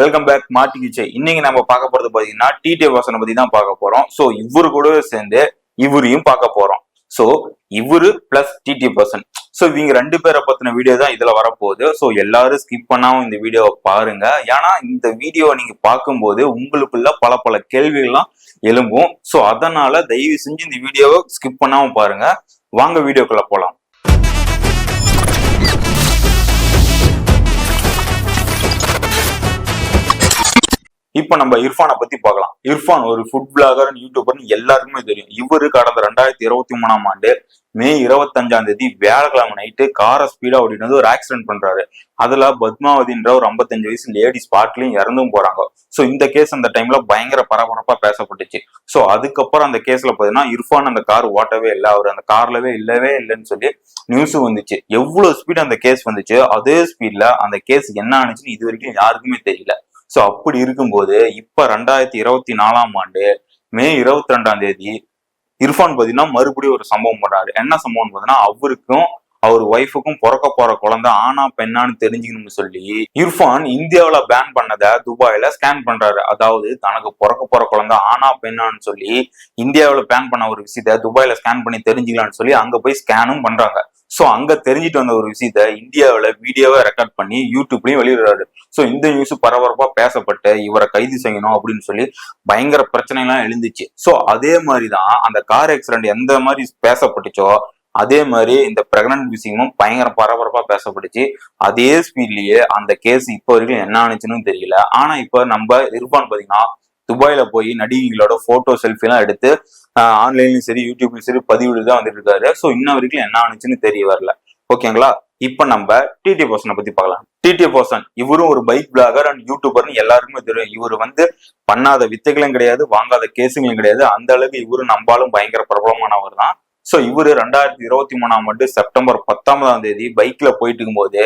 Welcome back மாட்டிக்கிச்சு இன்னைக்கு நம்ம பார்க்க போறது பாத்தீங்கன்னா டிடி வாசனை பத்தி தான் பார்க்க போறோம். சோ இவரு கூட சேர்ந்து இவரையும் பார்க்க போறோம். சோ இவரு பிளஸ் டிடி பர்சன் சோ இவங்க ரெண்டு பேரை பத்தின வீடியோ தான் இதுல வரப்போகுது. சோ எல்லாரும் ஸ்கிப் பண்ணாம இந்த வீடியோவை பாருங்க. ஏன்னா இந்த வீடியோவை நீங்க பார்க்கும்போது உங்களுக்குள்ள பல பல கேள்விகள்லாம் எழும்பும். சோ அதனால தயவு செஞ்சு இந்த வீடியோவை ஸ்கிப் பண்ணாம பாருங்க. வாங்க வீடியோக்குள்ள போலாம். இப்ப நம்ம இர்ஃபானை பத்தி பார்க்கலாம். இர்ஃபான் ஒரு ஃபுட் பிளாகர் யூடியூபர்னு எல்லாருக்குமே தெரியும். இவரு கடந்த ரெண்டாயிரத்தி இருபத்தி மூணாம் ஆண்டு மே இருபத்தஞ்சாம் தேதி வியாழக்கிழமை நைட்டு காரை ஸ்பீடா ஓடிட்டு வந்து ஒரு ஆக்சிடென்ட் பண்றாரு. அதுல பத்மாவதின்ற ஒரு ஐம்பத்தஞ்சு வயசு லேடி ஸ்பாட்லயும் இறந்தும் போறாங்க. சோ இந்த கேஸ் அந்த டைம்ல பயங்கர பரபரப்பா பேசப்பட்டுச்சு. சோ அதுக்கப்புறம் அந்த கேஸ்ல பாத்தீங்கன்னா இர்ஃபான் அந்த கார் ஓட்டவே இல்லை. அவர் அந்த கார்லவே இல்லவே இல்லைன்னு சொல்லி நியூஸ் வந்துச்சு. எவ்வளவு ஸ்பீட் அந்த கேஸ் வந்துச்சு? அதே ஸ்பீட்ல அந்த கேஸ் என்ன ஆனிச்சுன்னு இது வரைக்கும் யாருக்குமே தெரியல. சோ அப்படி இருக்கும்போது இப்ப ரெண்டாயிரத்தி இருபத்தி நாலாம் ஆண்டு மே இருபத்தி ரெண்டாம் தேதி இர்ஃபான் பாத்தீங்கன்னா மறுபடியும் ஒரு சம்பவம் பண்றாரு. என்ன சம்பவம் பாத்தீங்கன்னா அவருக்கும் அவர் ஒய்ஃபுக்கும் பிறக்க போற குழந்தை ஆனா பெண்ணான்னு தெரிஞ்சுக்கணும்னு சொல்லி இர்ஃபான் இந்தியாவில் பேன் பண்ணதை துபாயில ஸ்கேன் பண்றாரு. அதாவது தனக்கு பிறக்க போற குழந்தை ஆனா பெண்ணான்னு சொல்லி இந்தியாவில் பேன் பண்ண ஒரு விஷயத்த துபாயில ஸ்கேன் பண்ணி தெரிஞ்சுக்கலாம்னு சொல்லி அங்க போய் ஸ்கேனும் பண்றாங்க. ஸோ அங்க தெரிஞ்சுட்டு வந்த ஒரு விஷயத்த இந்தியாவில் வீடியோவை ரெக்கார்ட் பண்ணி யூடியூப்லயும் வெளியிடுறாரு. ஸோ இந்த நியூஸ் பரபரப்பா பேசப்பட்டு இவரை கைது செய்யணும் அப்படின்னு சொல்லி பயங்கர பிரச்சனை எல்லாம் எழுந்துச்சு. ஸோ அதே மாதிரி தான் அந்த கார் ஆக்சிடென்ட் எந்த மாதிரி பேசப்பட்டுச்சோ அதே மாதிரி இந்த பிரெக்னன்ட் விஷயமும் பயங்கர பரபரப்பா பேசப்பட்டுச்சு. அதே ஸ்பீட்லயே அந்த கேஸ் இப்போ வரைக்கும் என்ன ஆனிச்சுன்னு தெரியல. ஆனா இப்ப நம்ம இருப்பான் பாத்தீங்கன்னா துபாயில போய் நடிகைகளோட போட்டோ செல்ஃபி எல்லாம் எடுத்து ஆன்லைன்லயும் சரி யூடியூப்லயும் சரி பதிவிடு தான் வந்துட்டு இருக்காரு. ஸோ இன்ன வரைக்கும் என்ன ஆனிச்சுன்னு தெரிய வரல. ஓகேங்களா இப்ப நம்ம டிடி பர்சனை பத்தி பார்க்கலாம். டிடி பர்சன் இவரும் ஒரு பைக் பிளாகர் அண்ட் யூடியூபர்னு எல்லாருக்குமே தெரியும். இவர் வந்து பண்ணாத வித்தைகளும் கிடையாது வாங்காத கேஸுங்களும் கிடையாது. அந்த அளவுக்கு இவரும் நம்பாலும் பயங்கர பிரபலமானவர் தான் சோ இவரு ரெண்டாயிரத்தி இருபத்தி மூணாம் ஆண்டு செப்டம்பர் பத்தொன்பதாம் தேதி பைக்ல போயிட்டு இருக்கும்போது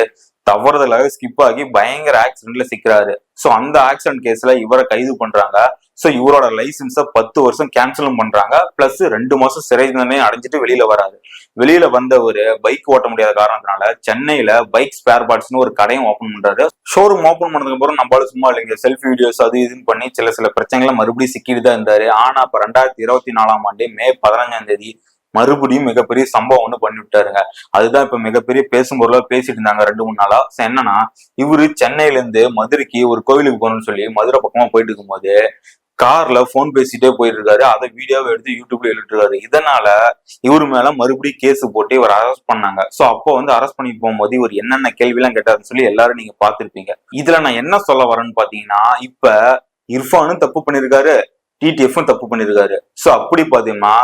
தவறுதலாக ஸ்கிப் ஆகி பயங்கர ஆக்சிடென்ட்ல சிக்கிறாரு. சோ அந்த ஆக்சிடென்ட் கேஸ்ல இவரை கைது பண்றாங்க. சோ இவரோட லைசன்ஸ பத்து வருஷம் கேன்சலும் பண்றாங்க. பிளஸ் ரெண்டு மாசம் சிறை தண்டனை அடைஞ்சிட்டு வெளியில வராது வெளியில வந்தவர் பைக் ஓட்ட முடியாத காரணத்தினால சென்னையில பைக் ஸ்பேர் பார்ட்ஸ்னு ஒரு கடையும் ஓபன் பண்றாரு. ஷோரூம் ஓபன் பண்ணதுக்கு அப்புறம் நம்மளால சும்மா இல்லைங்க. செல்ஃபி வீடியோஸ் அது இதுன்னு பண்ணி சில சில பிரச்சனைகளை மறுபடியும் சிக்கிட்டு தான் இருந்தாரு. ஆனா இப்ப ரெண்டாயிரத்தி இருபத்தி நாலாம் ஆண்டு மே பதினஞ்சாம் தேதி மறுபடியும் மிகப்பெரிய சம்பவம் ஒண்ணு பண்ணி விட்டாருங்க. அதுதான் இப்ப மிகப்பெரிய பேசும் பொருளா பேசிட்டு இருந்தாங்க ரெண்டு மூணு நாளா. என்னன்னா இவரு சென்னையில இருந்து மதுரைக்கு ஒரு கோவிலுக்கு போகணும்னு சொல்லி மதுரை பக்கமா போயிட்டு இருக்கும்போது கார்ல போன் பேசிட்டே போயிட்டு இருக்காரு அதை வீடியோவை எடுத்து யூடியூப்ல எழுதிட்டு இருக்காரு. இதனால இவர் மேல மறுபடியும் கேஸ் போட்டு இவர் அரெஸ்ட் பண்ணாங்க. சோ அப்போ வந்து அரெஸ்ட் பண்ணி போகும்போது இவர் என்னென்ன கேள்வி எல்லாம் கேட்டாருன்னு சொல்லி எல்லாரும் நீங்க பாத்திருப்பீங்க இதுல நான் என்ன சொல்ல வரேன்னு பாத்தீங்கன்னா இப்ப இர்ஃபானும் தப்பு பண்ணிருக்காரு டிடிஎஃப்பும் தப்பு பண்ணிருக்காரு. சோ அப்படி பாத்தீங்கன்னா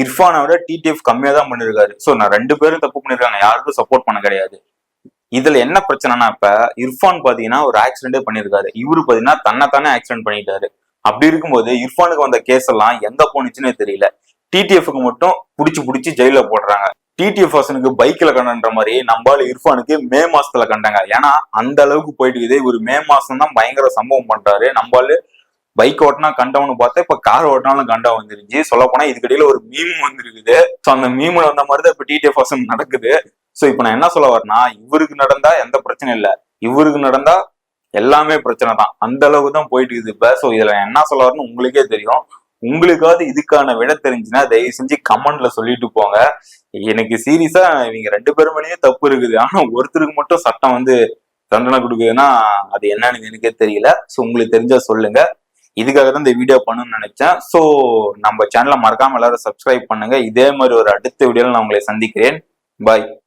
இர்ஃபானை விட டிடிஎஃப் கம்மியாக தான் பண்ணிருக்காரு. ஸோ நான் ரெண்டு பேரும் தப்பு பண்ணிருக்காங்க. யாருக்கும் சப்போர்ட் பண்ண கிடையாது. இதுல என்ன பிரச்சனைனா இப்ப இர்ஃபான் பாத்தீங்கன்னா ஒரு ஆக்சிடென்டே பண்ணிருக்காரு. இவரு பாத்தீங்கன்னா தன்னைத்தானே ஆக்சிடென்ட் பண்ணிட்டாரு. அப்படி இருக்கும்போது இர்ஃபானுக்கு வந்த கேஸ் எல்லாம் எங்க போனுச்சுன்னே தெரியல. டிடிஎஃப்க்கு மட்டும் புடிச்சு புடிச்சு ஜெயில போடுறாங்க. டிடிஎஃப் வாசனுக்கு பைக்ல கண்டன்ற மாதிரி நம்மளால இர்ஃபானுக்கு மே மாசத்துல கண்டாங்க. ஏன்னா அந்த அளவுக்கு போயிட்டு இருக்குது இவர் மே மாசம் தான் பயங்கர சம்பவம் பண்றாரு. நம்மளால பைக் ஓட்டினா கண்டவனு பார்த்தா இப்ப கார் ஓட்டினாலும் கண்டா வந்துருச்சு. சொல்ல போனா இதுக்கடையில ஒரு மீம் வந்துருக்குது. ஸோ அந்த மீம்ல வந்த மாதிரி தான் இப்ப டிடிஎஃப் வாசன் நடக்குது. ஸோ இப்போ நான் என்ன சொல்ல வரேன்னா இவருக்கு நடந்தா எந்த பிரச்சனையும் இல்லை. இவருக்கு நடந்தா எல்லாமே பிரச்சனை தான். அந்த அளவுக்கு தான் போயிட்டு இருக்குது இப்ப. ஸோ இதுல என்ன சொல்ல வரேன்னு உங்களுக்கே தெரியும். உங்களுக்காவது இதுக்கான விட தெரிஞ்சுன்னா தயவு செஞ்சு கமெண்ட்ல சொல்லிட்டு போங்க. எனக்கு சீரியஸா இவங்க ரெண்டு பேரும் மேலேயே தப்பு இருக்குது. ஆனா ஒருத்தருக்கு மட்டும் சட்டம் வந்து தண்டனை கொடுக்குதுன்னா அது என்னன்னு எனக்கே தெரியல. ஸோ உங்களுக்கு தெரிஞ்சா சொல்லுங்க. இதுக்காக தான் இந்த வீடியோ பண்ணணும்னு நினைச்சேன். ஸோ நம்ம சேனலை மறக்காம எல்லாரும் சப்ஸ்கிரைப் பண்ணுங்க. இதே மாதிரி ஒரு அடுத்த வீடியோவில் நான் உங்களை சந்திக்கிறேன். பாய்